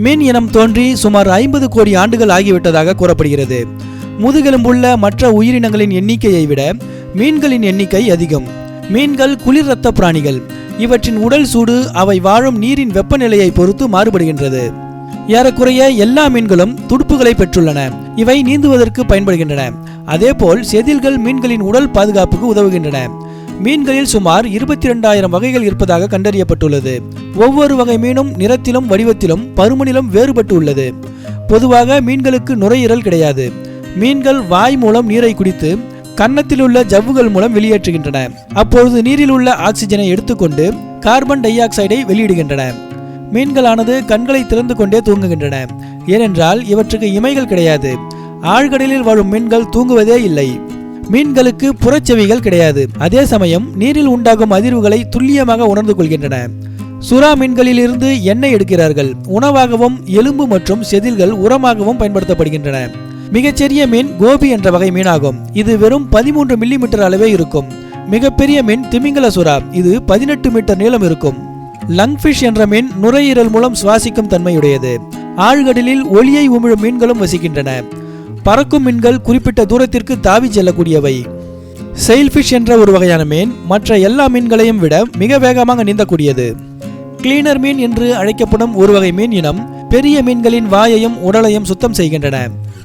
மீன் இனம் தோன்றி சுமார் ஐம்பது கோடி ஆண்டுகள் ஆகிவிட்டதாக கூறப்படுகிறது. முதுகெலும்புள்ள மற்ற உயிரினங்களின் எண்ணிக்கையை விட மீன்களின் எண்ணிக்கை அதிகம். மீன்கள் குளிர் இரத்த பிராணிகள். இவற்றின் உடல் சூடு அவை வாழும் நீரின் வெப்பநிலையை பொறுத்து மாறுபடுகின்றது. ஏறக்குறைய எல்லா மீன்களும் துடுப்புகளை பெற்றுள்ளன. இவை நீந்துவதற்கு பயன்படுகின்றன. அதேபோல் செதில்கள் மீன்களின் உடல் பாதுகாப்புக்கு உதவுகின்றன. மீன்களில் சுமார் இருபத்தி இரண்டாயிரம் வகைகள் இருப்பதாக கண்டறியப்பட்டுள்ளது. ஒவ்வொரு வகை மீனும் நிறத்திலும் வடிவத்திலும் பருமனிலும் வேறுபட்டு உள்ளது பொதுவாக மீன்களுக்கு நுரையீரல் கிடையாது. மீன்கள் வாய் மூலம் நீரை குடித்து கன்னத்தில் உள்ள ஜவ்வுகள் மூலம் வெளியேற்றுகின்றன. அப்பொழுது நீரில் உள்ள ஆக்சிஜனை எடுத்துக்கொண்டு கார்பன் டை ஆக்சைடை வெளியிடுகின்றன. மீன்களானது கண்களை திறந்து கொண்டே தூங்குகின்றன. ஏனென்றால் இவற்றுக்கு இமைகள் கிடையாது. ஆழ்கடலில் வாழும் மீன்கள் தூங்குவதே இல்லை. மீன்களுக்கு புறச்செவிகள் கிடையாது. அதே சமயம் நீரில் உண்டாகும் அதிர்வுகளை துல்லியமாக உணர்ந்து கொள்கின்றன. சுறா மீன்களிலிருந்து எண்ணெய் எடுக்கிறார்கள். உணவாகவும் எலும்பு மற்றும் செதில்கள் உரமாகவும் பயன்படுத்தப்படுகின்றன. மிகச்சிறிய மீன் கோபி என்ற வகை மீனாகும். இது வெறும் பதிமூன்று மில்லிமீட்டர் அளவே இருக்கும். மிகப்பெரிய மீன் திமிங்கல சுறா. இது பதினெட்டு மீட்டர் நீளம் இருக்கும். லங்ஃபிஷ் என்ற மீன் நுரையீரல் மூலம் சுவாசிக்கும் தன்மையுடையது. ஆழ்கடலில் ஒளியை உமிழும் மீன்களும் வசிக்கின்றன. பறக்கும் மீன்கள் குறிப்பிட்ட தூரத்திற்கு தாவி செல்லக்கூடியவை. செயில்ஃபிஷ் என்ற ஒரு வகையான மீன் மற்ற எல்லா மீன்களையும் விட மிக வேகமாக நீந்தக்கூடியது. கிளீனர் மீன் என்று அழைக்கப்படும் ஒரு வகை மீன் இனம் பெரிய மீன்களின் வாயையும் உடலையும் சுத்தம் செய்கின்றன.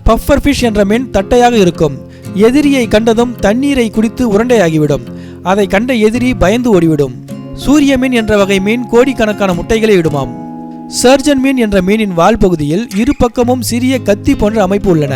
பஃபர் ஃபிஷ் என்ற மீன் தட்டையாக இருக்கும். எதிரியை கண்டதும் தண்ணீரை குடித்து உருண்டையாகிவிடும். அதை கண்ட எதிரி பயந்து ஓடிவிடும். சூரிய மீன் என்ற வகை மீன் கோடிக்கணக்கான முட்டைகளை இடுமாம். சர்ஜன் மீன் என்ற மீனின் வால் பகுதியில் இரு பக்கமும் சிறிய கத்தி போன்ற அமைப்பு உள்ளன.